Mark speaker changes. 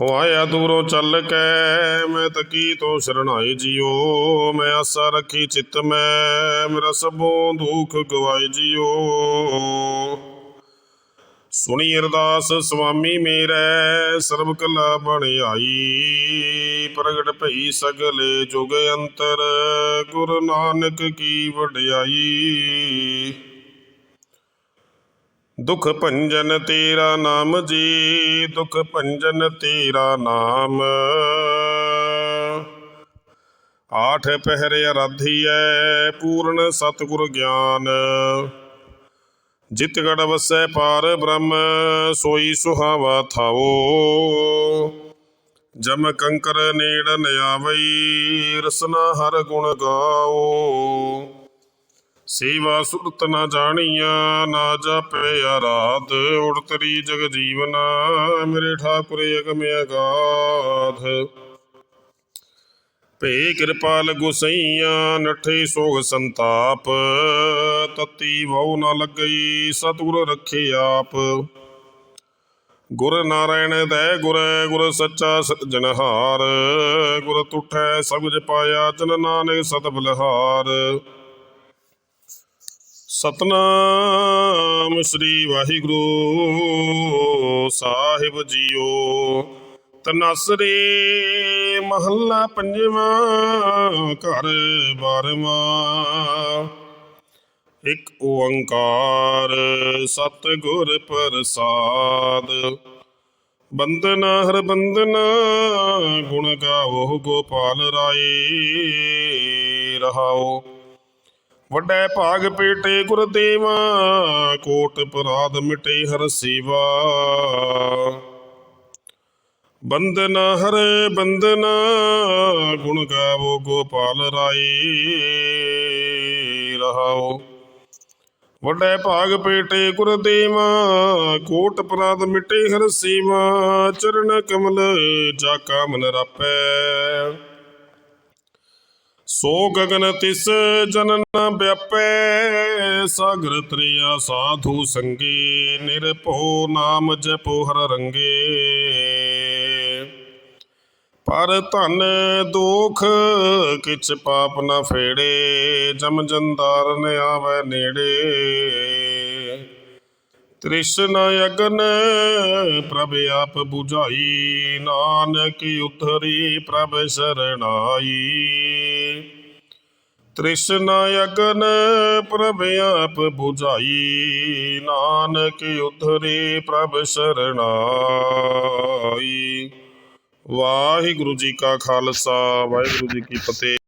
Speaker 1: ਹੋਆਇਆ ਦੂਰੋਂ ਚੱਲ ਕੇ, ਮੈਂ ਤਕੀ ਤੋ ਸ਼ਰਣਾਈ ਜਿਉ ਮੈਂ ਆਸਾ ਰੱਖੀ ਚਿੱਤ ਮੈਂ, ਮੇਰਾ ਸਭੋਂ ਦੁੱਖ ਗਵਾਈ ਜਿਉ ਸੁਣੀ ਅਰਦਾਸ, ਸੁਆਮੀ ਮੇਰੇ ਸਰਬ ਕਲਾ ਬਣ ਆਈ। ਪ੍ਰਗਟ ਭਈ ਸਗਲੇ ਜੁਗ ਅੰਤਰ, ਗੁਰੂ ਨਾਨਕ ਕੀ ਵਡਿਆਈ। ਦੁਖ ਭੰਜਨ ਤੇਰਾ ਨਾਮ ਜੀ, ਦੁਖ ਭੰਜਨ ਤੇਰਾ ਨਾਮ। ਆਠ ਪਹਿਰ ਅਰਾਧੀਐ, ਪੂਰਨ ਸਤਿਗੁਰ ਗਿਆਨ। ਜਿਤ ਗੜ ਵਸੈ ਪਾਰ ਬ੍ਰਹਮ, ਸੋਈ ਸੁਹਾਵਾ ਥਾਓ। ਜਮ ਕੰਕਰ ਨੇੜ ਨ ਆਵਈ, ਰਸਨਾ ਹਰ ਗੁਣ ਗਾਓ। ਸੇਵਾ ਸੁਰਤ ਨਾ ਜਾਣੀਆਂ ਨਾ ਜਾਪੇ ਆਰਾਧ ਉੜਤਰੀ ਜਗ ਜੀਵਨਾ, ਮੇਰੇ ਠਾਕੁਰ ਅਗਮ ਅਗਾਧ। ਭੇ ਕਿਰਪਾਲ ਗੁਸਈਆਂ ਨਠੇ ਸੋਗ ਸੰਤਾਪ। ਤਤੀ ਵਉ ਨਾ ਲੱਗਈ, ਸਤਿਗੁਰ ਰੱਖੇ ਆਪ। ਗੁਰ ਨਾਰਾਇਣ ਦੈ ਗੁਰ ਗੁਰ ਸੱਚਾ ਜਨਹਾਰ ਗੁਰ ਤੁਠੈ ਸਬਜ ਪਾਇਆ ਜਨ ਨਾਨਕ ਸਤ ਬਲਹਾਰ। ਸਤਨਾਮ ਸ੍ਰੀ ਵਾਹਿਗੁਰੂ ਸਾਹਿਬ ਜੀਓ। ਤਨਸਰੇ ਮਹੱਲਾ ਪੰਜਵਾਂ, ਘਰ ਬਾਰਵਾਂ। ਇੱਕ ਓੰਕਾਰ ਸਤਿਗੁਰ ਪ੍ਰਸਾਦ। ਬੰਦਨਾ ਹਰ ਬੰਦਨ ਗੁਣ ਗਾਵੋ ਗੋਪਾਲ ਰਾਏ ਰਹਾਓ। ਵੱਡੇ ਭਾਗ ਪੇਟੇ ਗੁਰਦੇਵਾ ਕੋਟ ਪਰਾਧ ਮਿਟੇ ਹਰ ਸੇਵਾ। ਬੰਦਨ ਹਰ ਬੰਦਨ ਗੁਣ ਗਾਵੋ ਗੋਪਾਲ ਰਾਏ, ਰਹਾਓ। ਵੱਡੇ ਭਾਗ ਪੇਟੇ ਗੁਰਦੇਵਾ ਕੋਟ ਪਰਾਧ ਮਿਟੇ ਹਰ ਸੇਵਾ, ਚਰਨ ਕਮਲ ਜਾ ਕਾ ਮਨ ਰਾਪੈ। ਸੋ ਗਗਨ ਤਿਸ ਜਨਨ ਵਿਆਪੈ, ਸਾਗਰ ਤ੍ਰਿਆ ਸਾਧੂ ਸੰਗੇ, ਨਿਰਭਉ ਨਾਮ ਜਪੋ ਹਰ ਰੰਗੇ। ਪਰ ਧਨ ਦੋਖ ਕਿਛ ਪਾਪ ਨ ਫੇੜੇ, ਜਮ ਜੰਦਾਰ ਨ ਆਵੈ ਨੇੜੇ। ਤ੍ਰਿਸ਼ਨ ਅਗਨ ਪ੍ਰਭ ਆਪ 부ਝਾਈ ਨਾਨਕ ਉਤਰੀ ਪ੍ਰਭ ਸਰਣਾਈ। ਤ੍ਰਿਸ਼ਨ ਅਗਨ ਪ੍ਰਭ ਆਪ 부ਝਾਈ ਨਾਨਕ ਉਤਰੀ ਪ੍ਰਭ ਸਰਣਾਈ। ਵਾਹਿਗੁਰੂ ਜੀ ਕਾ ਖਾਲਸਾ, ਵਾਹਿਗੁਰੂ ਜੀ ਕੀ ਫਤਿਹ।